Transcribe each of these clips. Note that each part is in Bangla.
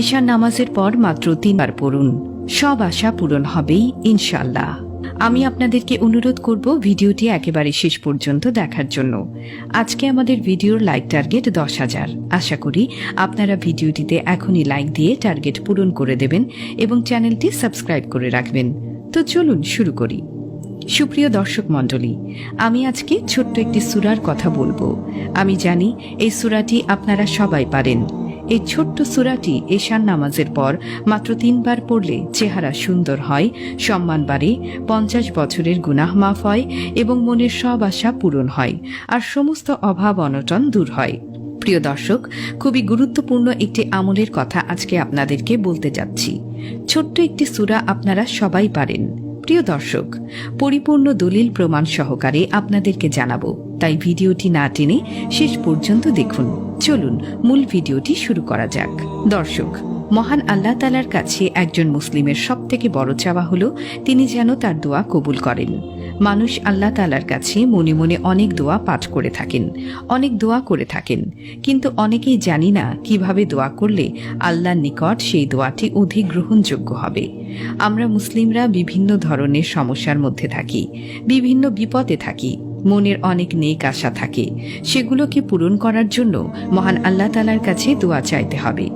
এশার নামাজের পর মাত্র তিনবার পড়ুন। সব আশা পূরণ হবেই ইনশাল্লাহ আমি আপনাদেরকে অনুরোধ করব ভিডিওটি একেবারে শেষ পর্যন্ত দেখার জন্য। আজকে আমাদের ভিডিওর লাইক টার্গেট দশ হাজার। আশা করি আপনারা ভিডিওটিতে এখনই লাইক দিয়ে টার্গেট পূরণ করে দেবেন এবং চ্যানেলটি সাবস্ক্রাইব করে রাখবেন। তো চলুন শুরু করি। সুপ্রিয় দর্শক মণ্ডলী, আমি আজকে ছোট্ট একটি সুরার কথা বলব। আমি জানি এই সুরাটি আপনারা সবাই পারেন। এই ছোট্ট সুরাটি এশান নামাজের পর মাত্র তিনবার পড়লে চেহারা সুন্দর হয়, সম্মান বাড়ে, পঞ্চাশ বছরের গুনাহ মাফ হয় এবং মনের সব আশা পূরণ হয় আর সমস্ত অভাব অনটন দূর হয়। প্রিয় দর্শক, খুবই গুরুত্বপূর্ণ একটি আমলের কথা আজকে আপনাদেরকে বলতে যাচ্ছি। ছোট্ট একটি সুরা আপনারা সবাই পারেন। প্রিয় দর্শক, পরিপূর্ণ দলিল প্রমাণ সহকারে আপনাদেরকে জানাব। তাই ভিডিওটি না টেনে শেষ পর্যন্ত দেখুন। চলুন, মূল ভিডিওটি শুরু করা যাক। দর্শক, মহান আল্লাহ তালার কাছে একজন মুসলিমের সবথেকে বড় চাওয়া হল, তিনি যেন তার দোয়া কবুল করেন। মানুষ আল্লাহ তালার কাছে মনে মনে অনেক দোয়া পাঠ করে থাকেন, অনেক দোয়া করে থাকেন। কিন্তু অনেকেই জানি না কীভাবে দোয়া করলে আল্লাহর নিকট সেই দোয়াটি অধিক গ্রহণযোগ্য হবে। আমরা মুসলিমরা বিভিন্ন ধরনের সমস্যার মধ্যে থাকি, বিভিন্ন বিপদে থাকি। মনের অনেক নেক আশা থাকে। সেগুলোকে পূরণ করার জন্য মহান আল্লাহ তালার কাছে দোয়া চাইতে হবে।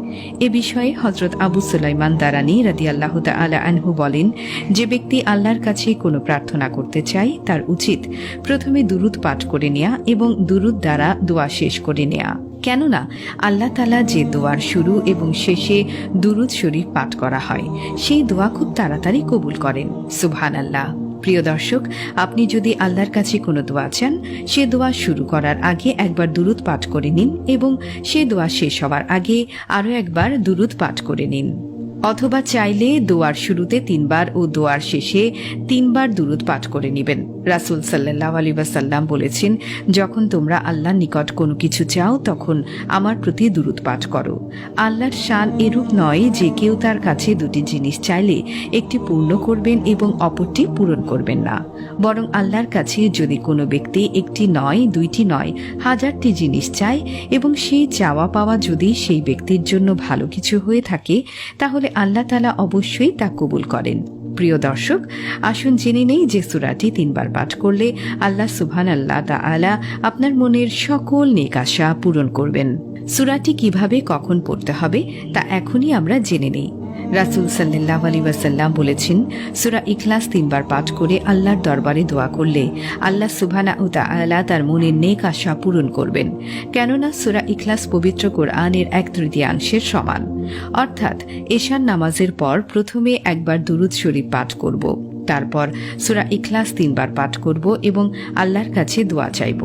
এ বিষয়ে হজরত আবু সুলাইমান দারানি রাদি আল্লাহ আলা আনহু বলেন, যে ব্যক্তি আল্লাহর কাছে কোনো প্রার্থনা করতে চায়, তার উচিত প্রথমে দুরুদ পাঠ করে নেয়া এবং দুরুদ দ্বারা দোয়া শেষ করে নেয়া। কেননা আল্লাহ তালা যে দোয়ার শুরু এবং শেষে দুরুদ শরীফ পাঠ করা হয়, সেই দোয়া খুব তাড়াতাড়ি কবুল করেন। সুবহান আল্লাহ প্রিয় দর্শক, আপনি যদি আল্লাহর কাছে কোনো দোয়া চান, সে দোয়া শুরু করার আগে একবার দুরুদ পাঠ করে নিন এবং সে দোয়া শেষ হওয়ার আগে আরও একবার দুরুদ পাঠ করে নিন। অথবা চাইলে দোয়ার শুরুতে তিনবার ও দোয়ার শেষে তিনবার দুরুদ পাঠ করে নেবেন। রাসুল সাল্লাহ আলী ওয়াসাল্লাম বলেছেন, যখন তোমরা আল্লাহর নিকট কোনো কিছু চাও, তখন আমার প্রতি দুরুদ পাঠ করো। আল্লাহর শান এরূপ নয় যে কেউ তার কাছে দুটি জিনিস চাইলে একটি পূর্ণ করবেন এবং অপরটি পূরণ করবেন না। বরং আল্লাহর কাছে যদি কোনো ব্যক্তি একটি নয়, দুইটি নয়, হাজারটি জিনিস চায় এবং সেই চাওয়া পাওয়া যদি সেই ব্যক্তির জন্য ভালো কিছু হয়ে থাকে, তাহলে আল্লাহ তালা অবশ্যই তা কবুল করেন। প্রিয় দর্শক, আসুন জেনে নেই যে সুরাটি তিনবার পাঠ করলে আল্লাহ সুবহান আল্লাহ তা আলা আপনার মনের সকল নিকাশা পূরণ করবেন। সুরাটি কীভাবে কখন পড়তে হবে তা এখনই আমরা জেনে নেই। রাসুল সাল্লাহ আলী ওয়াসাল্লাম বলেছেন, সুরা ইখলাস তিনবার পাঠ করে আল্লাহর দরবারে দোয়া করলে আল্লাহ সুবহানা উতা আল্লাহ তার মনের নেক আশা পূরণ করবেন। কেননা সুরা ইখলাস পবিত্র কোরআনের এক তৃতীয়াংশের সমান। অর্থাৎ এশান নামাজের পর প্রথমে একবার দুরুদ শরীফ পাঠ করব। তারপর সুরা ইখলাস তিনবার পাঠ করব এবং আল্লাহর কাছে দোয়া চাইব।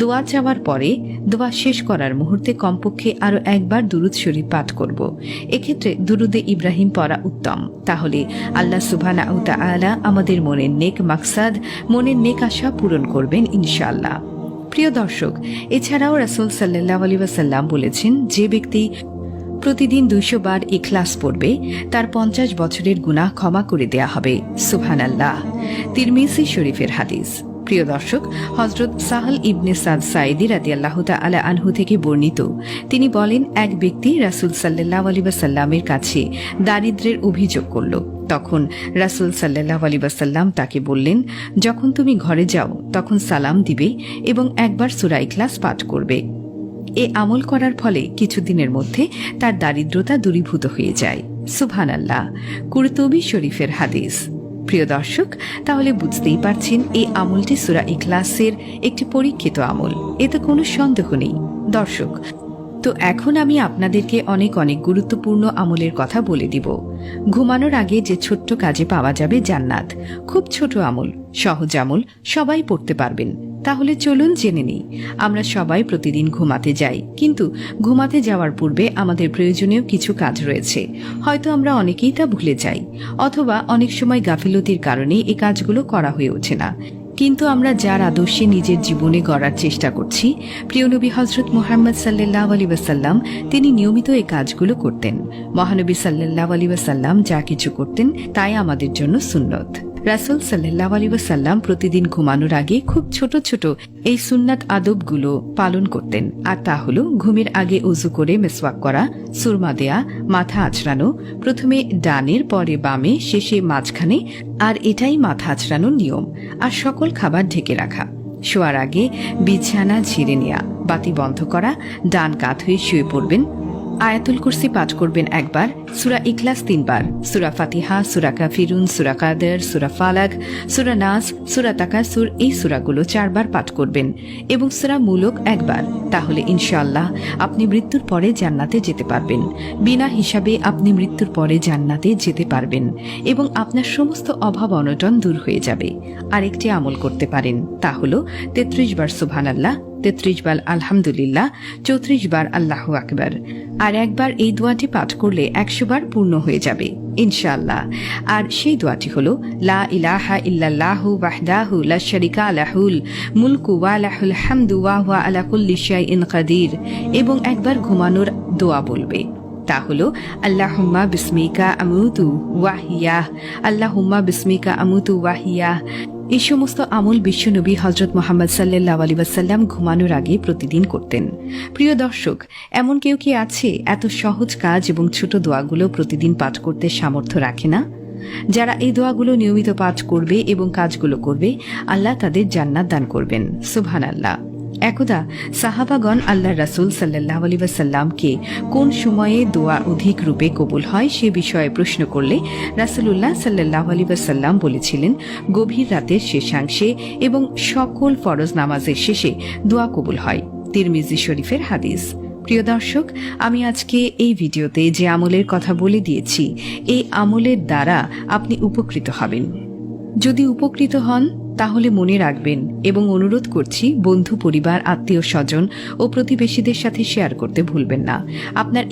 দোয়া চাওয়ার পরে দোয়া শেষ করার মুহূর্তে কমপক্ষে আরও একবার দুরুদ শরীফ পাঠ করব। এক্ষেত্রে দুরুদে ইব্রাহিম পড়া উত্তম। তাহলে আল্লাহ সুবহানা উতা আলা আমাদের মনের নেক মাকসাদ, মনের নেক আশা পূরণ করবেন ইনশাআল্লাহ। প্রিয় দর্শক, এছাড়াও রাসুল সাল্লাহ আলী ওয়াসাল্লাম বলেছেন, যে ব্যক্তি প্রতিদিন দুইশো বার ইখলাস পড়বে, তার পঞ্চাশ বছরের গুনাহ ক্ষমা করে দেয়া হবে। সুবহান আল্লাহ তিরমিসি শরীফের হাদিস। প্রিয় দর্শক হজরত সাহল ইবনে সাদ সাইদি রাতি আল্লাহ আলা আনহু থেকে বর্ণিত, তিনি বলেন, এক ব্যক্তি রাসুল সাল্লাহ আলী সাল্লামের কাছে দারিদ্রের অভিযোগ করল। তখন রাসুল সাল্লাহ আলী সাল্লাম তাকে বললেন, যখন তুমি ঘরে যাও, তখন সালাম দিবে এবং একবার সুরাই ক্লাস পাঠ করবে। এ আমল করার ফলে কিছুদিনের মধ্যে তার দারিদ্রতা দূরীভূত হয়ে যায়। সুভান আল্লাহ কুরতবি শরীফের হাদিস। প্রিয় দর্শক, তাহলে বুঝতেই পারছেন এই আমলটি সুরা ইখলাসের একটি পরীক্ষিত আমল। এতে কোনো সন্দেহ নেই। দর্শক, তো এখন আমি আপনাদেরকে অনেক অনেক গুরুত্বপূর্ণ আমলের কথা বলে দিব। ঘুমানোর আগে যে ছোট্ট কাজে পাওয়া যাবে জান্নাত। খুব ছোট আমল, সহজ আমল, সবাই পড়তে পারবেন। তাহলে চলুন জেনে নিই, আমরা সবাই প্রতিদিন ঘুমাতে যাই। কিন্তু ঘুমাতে যাওয়ার পূর্বে আমাদের প্রয়োজনীয় কিছু কাজ রয়েছে। হয়তো আমরা অনেকেই তা ভুলে যাই, অথবা অনেক সময় গাফিলতির কারণে এই কাজগুলো করা হয়ে ওঠে না। কিন্তু আমরা যার আদর্শে নিজের জীবনে গড়ার চেষ্টা করছি প্রিয়নবী হজরত মোহাম্মদ সাল্লাহ আলী ওয়াসাল্লাম, তিনি নিয়মিত এই কাজগুলো করতেন। মহানবী সাল্লাহ আলী ওয়াসাল্লাম যা কিছু করতেন, তাই আমাদের জন্য সুন্নত। রাসুল সাল্লাহ আলী ওয়াসাল্লাম প্রতিদিন ঘুমানোর আগে খুব ছোট ছোট এই সুন্নাত আদবগুলো পালন করতেন। আর তা হল ঘুমের আগে উজু করে মেসওয়াক করা, সুরমা দেয়া, মাথা আঁচড়ানো প্রথমে ডানের, পরে বামে, শেষে মাঝখানে, আর এটাই মাথা আঁচড়ানোর নিয়ম। আর সকল খাবার ঢেকে রাখা। শোয়ার আগে বিছানা ঝিরে নেয়া, বাতি বন্ধ করা, ডান কাত হয়ে শুয়ে পড়বেন আয়াতুল কুরসি পাঠ করবেন একবার, সুরা ইখলাস তিনবার। সুরা ফাতিহা, সুরা কাফিরুন, সুরা কাদের, সুরা ফালাক, সুরা নাস, সুরা তাকাসুর এই সুরাগুলো চারবার পাঠ করবেন এবং সুরা মূলক একবার। তাহলে ইনশাআল্লাহ আপনি মৃত্যুর পরে জান্নাতে যেতে পারবেন। বিনা হিসাবে আপনি মৃত্যুর পরে জান্নাতে যেতে পারবেন এবং আপনার সমস্ত অভাব অনটন দূর হয়ে যাবে। আরেকটি আমল করতে পারেন, তা হল তেত্রিশ বার সুবহান আল্লাহ তেত্রিশ বার আলহামদুলিল্লাহ, চৌত্রিশ বার আল্লাহ আকবার। আর একবার এই দোয়াটি পাঠ করলে একশো বার পূর্ণ হয়ে যাবে, ইনশাআল্লাহ। আর সেই দোয়াটি হল, লা ইলাহা ইল্লাল্লাহু ওয়াহদাহু লা শারিকা লাহুল মুলকু ওয়া লাহুল হামদু ওয়া হুয়া আলা কুল্লি শাইইন কাদির। এবং একবার ঘুমানোর দোয়া বলবে। তা হলো, আল্লাহুম্মা বিসমিকা আমুতু ওয়াহিয়াহ, আল্লাহুম্মা বিসমিকা আমুতু ওয়াহিয়াহ। এই সমস্ত আমল বিশ্বনবী হজরত মোহাম্মদ সাল্লাহ আলিবাসাল্লাম ঘুমানোর আগে প্রতিদিন করতেন। প্রিয় দর্শক, এমন কেউ কি আছে এত সহজ কাজ এবং ছোট দোয়াগুলো প্রতিদিন পাঠ করতে সামর্থ্য রাখে না? যারা এই দোয়াগুলো নিয়মিত পাঠ করবে এবং কাজগুলো করবে, আল্লাহ তাদের জান্নাত দান করবেন। সুবহান আল্লাহ একদা সাহাবাগণ আল্লাহ রাসুল সাল্লাহ কোন সময়ে দোয়া অধিক রূপে কবুল হয় সে বিষয়ে প্রশ্ন করলে রাসুলুল্লাহ সাল্লাহ আলী ওয়াসাল্লাম বলেছিলেন, গভীর রাতের শেষাংশে এবং সকল ফরজ নামাজের শেষে দোয়া কবুল হয়। তিরমিজি শরীফের হাদিস। প্রিয় দর্শক, আমি আজকে এই ভিডিওতে যে আমলের কথা বলে দিয়েছি, এই আমলের দ্বারা আপনি উপকৃত হবেন। যদি উপকৃত হন তাহলে মনে রাখবেন এবং অনুরোধ করছি বন্ধু, পরিবার, আত্মীয় স্বজন ও প্রতিবেশীদের সাথে শেয়ার করতে ভুলবেন না। আপনার